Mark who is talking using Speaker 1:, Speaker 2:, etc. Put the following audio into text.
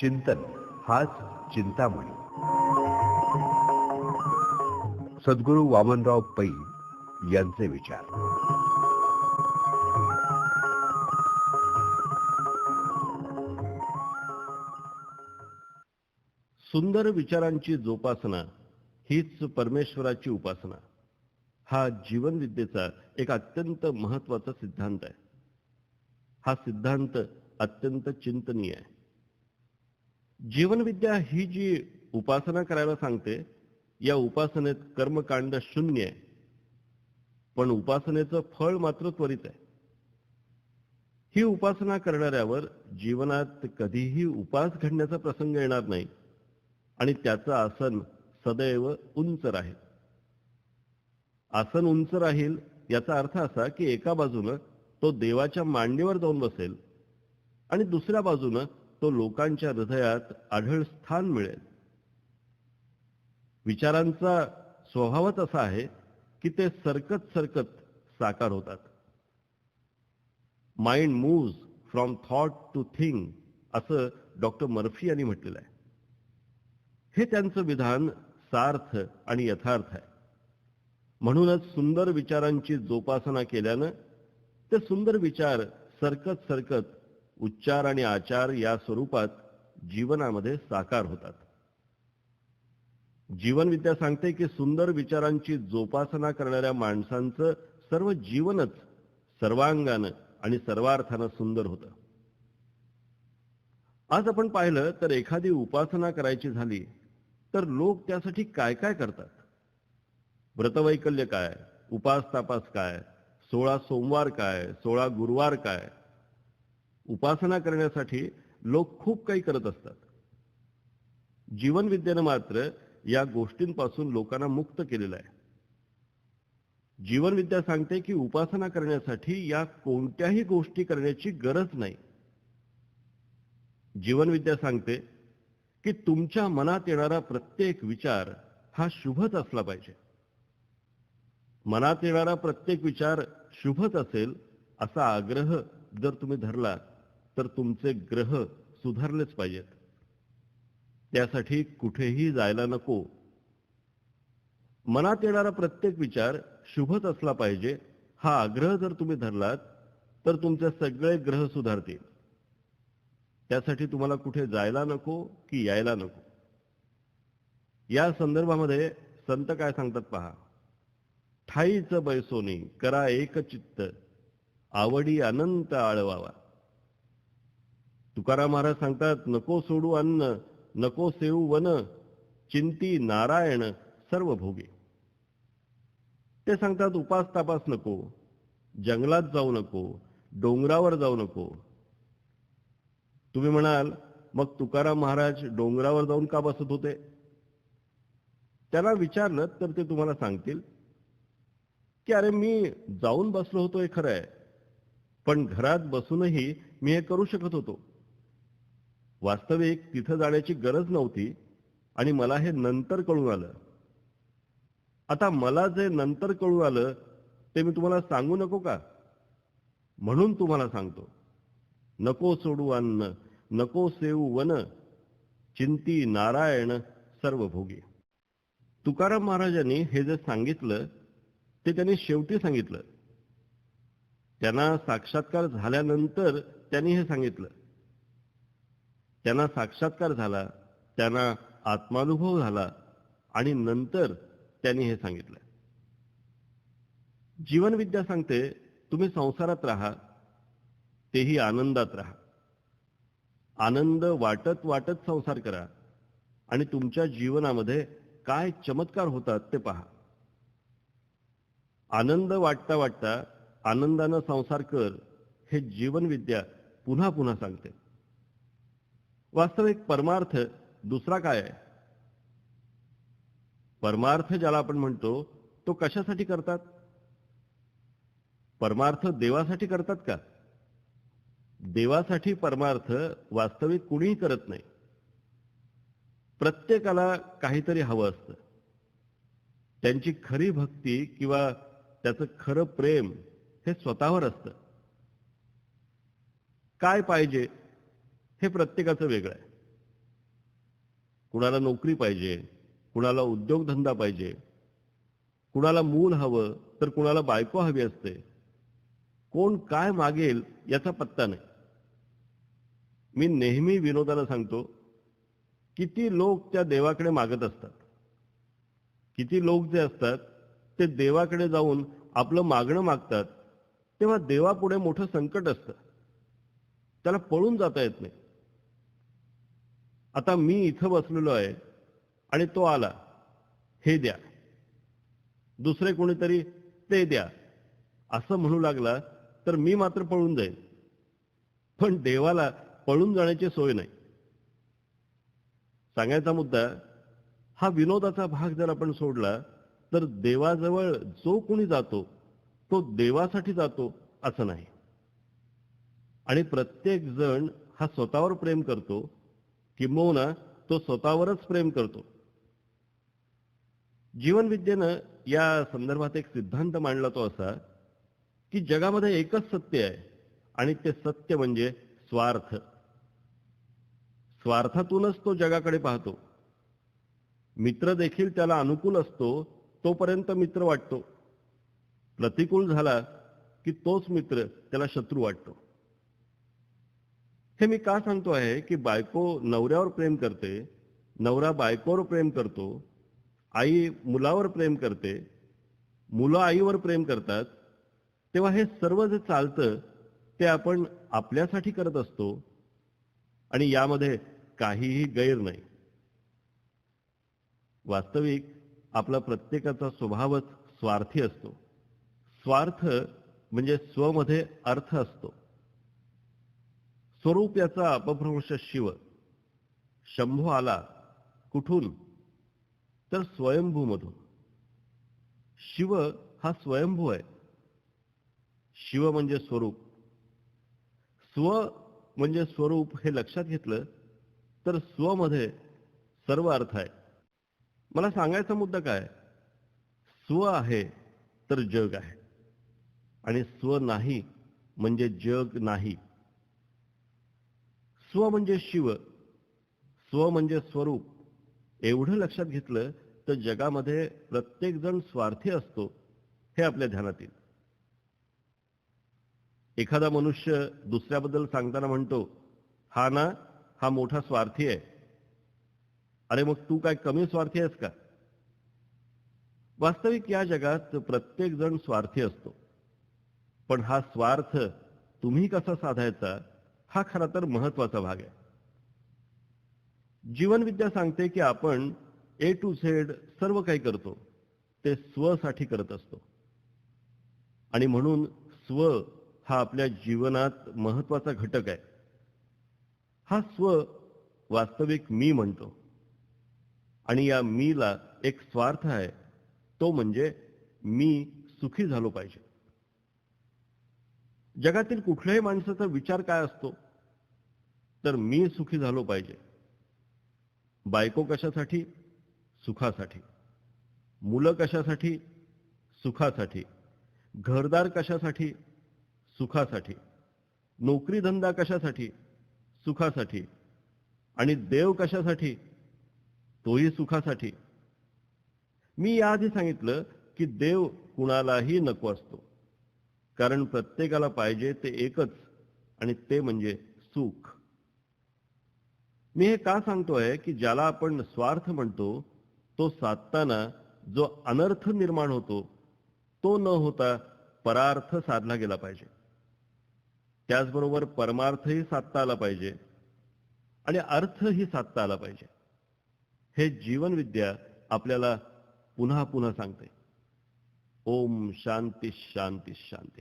Speaker 1: चिंतन हाच चिंतामणी. सद्गुरू वामनराव पै यांचे विचार.
Speaker 2: सुंदर विचारांची जोपासना हीच परमेश्वराची उपासना. हा जीवनविद्येचा एक अत्यंत महत्त्वाचा सिद्धांत आहे. हा सिद्धांत अत्यंत चिंतनीय आहे. जीवनविद्या ही जी उपासना करायला सांगते या उपासनेत कर्मकांड शून्य आहे. पण उपासनेचं फळ मात्र त्वरित आहे. ही उपासना करणाऱ्यावर जीवनात कधीही उपास घडण्याचा प्रसंग येणार नाही आणि त्याचं आसन सदैव उंच राहील. आसन उंच राहील याचा अर्थ असा की एका बाजूनं तो देवाच्या मांडीवर जाऊन बसेल आणि दुसऱ्या बाजूनं तो लोकांच्या हृदयात आढळ स्थान मिळेल. विचारांचा स्वभावच असा आहे की ते सरकत सरकत साकार होतात. Mind moves from thought to thing असं डॉक्टर मर्फी यांनी म्हटलेलं आहे. हे त्यांचं विधान सार्थ आणि यथार्थ आहे. म्हणूनच सुंदर विचारांची जोपासना केल्यानं ते सुंदर विचार सरकत सरकत उच्चार आणि आचार या स्वरूपात जीवनामध्ये साकार होतात. जीवनविद्या सांगते की सुंदर विचारांची जोपासना करणाऱ्या माणसांचं सर्व जीवनच सर्वांगानं आणि सर्वार्थानं सुंदर होतं. आज आपण पाहिलं तर एखादी उपासना करायची झाली तर लोक त्यासाठी काय काय करतात? व्रतवैकल्य काय? उपास तापास काय? सोळा सोमवार काय सोळा गुरुवार काय उपासना करण्यासाठी लोक खूप काही करत असतात. जीवनविद्येनं मात्र या गोष्टींपासून लोकांना मुक्त केलेलं आहे. जीवनविद्या सांगते की उपासना करण्यासाठी या कोणत्याही गोष्टी करण्याची गरज नाही. जीवनविद्या सांगते की तुमच्या मनात येणारा प्रत्येक विचार हा शुभच असला पाहिजे. मनात येणारा प्रत्येक विचार शुभच असेल असा आग्रह जर तुम्ही धरला तर तुमचे ग्रह सुधारलेच पाहिजेत. त्यासाठी कुठेही जायला नको. मनात येणारा प्रत्येक विचार शुभच असला पाहिजे हा आग्रह जर तुम्ही धरलात तर तुमचे सगळे ग्रह सुधारतील. त्यासाठी तुम्हाला कुठे जायला नको की यायला नको. या संदर्भामध्ये संत काय सांगतात पहा? ठाईच बैसोनी करा एक चित्त. आवडी अनंत आळवावा. तुकाराम महाराज सांगतात नको सोडू अन्न नको सेऊ वन चिंती नारायण सर्व भोगे ते सांगतात उपास तापास नको जंगलात जाऊ नको डोंगरावर जाऊ नको. तुम्ही म्हणाल मग तुकाराम महाराज डोंगरावर जाऊन का बसत होते? त्याला विचारलं तर ते तुम्हाला सांगतील की अरे मी जाऊन बसलो होतो हे खरं आहे पण घरात बसूनही मी हे करू शकत होतो. वास्तविक तिथं जाण्याची गरज नव्हती आणि मला हे नंतर कळून आलं. आता मला जे नंतर कळून आलं ते मी तुम्हाला सांगू नको का? म्हणून तुम्हाला सांगतो. नको सोडू अन्न नको सेवू वन चिंती नारायण सर्व भोगी तुकाराम महाराजांनी हे जे सांगितलं ते त्यांनी शेवटी सांगितलं. त्यांना साक्षात्कार झाल्यानंतर त्यांनी हे सांगितलं. त्यांना साक्षात्कार झाला त्यांना आत्मानुभव झाला आणि नंतर त्यांनी हे सांगितलं. जीवनविद्या सांगते तुम्ही संसारात राहा तेही आनंदात राहा. आनंद वाटत वाटत संसार करा आणि तुमच्या जीवनामध्ये काय चमत्कार होतात ते पहा. आनंद वाटता वाटता आनंदानं संसार कर हे जीवनविद्या पुन्हा पुन्हा सांगते. वास्तविक परमार्थ दुसरा काय आहे? परमार्थ ज्याला आपण म्हणतो तो कशासाठी करतात? परमार्थ देवासाठी करतात का? देवासाठी परमार्थ वास्तविक कुणीही करत नाही. प्रत्येकाला काहीतरी हवं असतं. त्यांची खरी भक्ती किंवा त्याचं खरं प्रेम हे स्वतःवर असतं. काय पाहिजे हे प्रत्येकाचं वेगळं आहे. कुणाला नोकरी पाहिजे कुणाला उद्योगधंदा पाहिजे कुणाला मूल हवं तर कुणाला बायको हवी असते. कोण काय मागेल याचा पत्ता नाही. मी नेहमी विनोदाला सांगतो किती लोक त्या देवाकडे मागत असतात. किती लोक जे असतात ते देवाकडे जाऊन आपलं मागणं मागतात तेव्हा देवापुढे मोठं संकट असतं. त्याला पळून जाता येत नाही. आता मी इथं बसलेलो आहे आणि तो आला. हे द्या. दुसरे कोणीतरी ते द्या. असं म्हणू लागला तर मी मात्र पळून जाईन. पण देवाला पळून जाण्याची सोय नाही. सांगायचा मुद्दा हा विनोदाचा भाग जर आपण सोडला तर देवाजवळ जो कोणी जातो तो देवासाठी जातो असं नाही. आणि प्रत्येक जण हा स्वतःवर प्रेम करतो किंबहुना तो स्वतःवरच प्रेम करतो. जीवनविद्येनं या संदर्भात एक सिद्धांत मांडला तो असा की जगामध्ये एकच सत्य आहे आणि ते सत्य म्हणजे स्वार्थ. स्वार्थातूनच तो जगाकडे पाहतो. मित्र देखील त्याला अनुकूल असतो तोपर्यंत मित्र वाटतो. प्रतिकूल झाला की तोच मित्र त्याला शत्रू वाटतो. हे मी का सांगतो आहे की बायको नवऱ्यावर प्रेम करते नवरा बायकोवर प्रेम करतो आई मुलावर प्रेम करते मुलं आईवर प्रेम करतात तेव्हा हे सर्व जे चालतं ते आपण आपल्यासाठी करत असतो आणि यामध्ये काहीही गैर नाही. वास्तविक आपला प्रत्येकाचा स्वभावच स्वार्थी असतो. स्वार्थ म्हणजे स्वमध्ये अर्थ असतो. स्वरूप याचा अपभ्रंश शिव. शंभू आला कुठून? तर स्वयंभूमधून. शिव हा स्वयंभू आहे. शिव म्हणजे स्वरूप. स्व म्हणजे स्वरूप हे लक्षात घेतलं तर स्वमध्ये सर्व अर्थ आहे. मला सांगायचा मुद्दा काय? स्व आहे तर जग आहे. आणि स्व नाही म्हणजे जग नाही. स्व म्हणजे शिव स्व म्हणजे स्वरूप. एवढं लक्षात घेतलं तर जगामध्ये प्रत्येकजण स्वार्थी असतो हे आपल्या ध्यानात येईल. एखादा मनुष्य दुसऱ्याबद्दल सांगताना म्हणतो हा ना हा मोठा स्वार्थी आहे. अरे मग तू काय कमी स्वार्थी आहेस का? वास्तविक या जगात प्रत्येक जण स्वार्थी असतो. पण हा स्वार्थ तुम्ही कसा साधायचा हा खरा तर महत्त्वाचा भाग आहे. जीवनविद्या सांगते की आपण ए टू झेड सर्व काही करतो. ते स्वसाठी करत असतो. आणि म्हणून स्व हा आपल्या जीवनात महत्त्वाचा घटक आहे. हा स्व वास्तविक मी म्हणतो. आणि या मीला एक स्वार्थ आहे तो म्हणजे मी सुखी झालो पाहिजे. जगातील कुठल्याही माणसाचा विचार काय असतो तर मी सुखी झालो पाहिजे. बायको कशासाठी? सुखासाठी. मुलं कशासाठी? सुखासाठी. घरदार कशासाठी? सुखासाठी. नोकरी धंदा कशासाठी? सुखासाठी. आणि देव कशासाठी? तोही सुखासाठी. मी याआधी सांगितलं की देव कुणालाही नको असतो. कारण प्रत्येकाला पाहिजे ते एकच आणि ते म्हणजे सुख. मी हे का सांगतोय की ज्याला आपण स्वार्थ म्हणतो तो साधताना जो अनर्थ निर्माण होतो तो न होता परार्थ साधला गेला पाहिजे. त्याचबरोबर परमार्थही साधता आला पाहिजे आणि अर्थही साधता आला पाहिजे. हे जीवनविद्या आपल्याला पुन्हा पुन्हा सांगते. ओम शांती शांती शांती.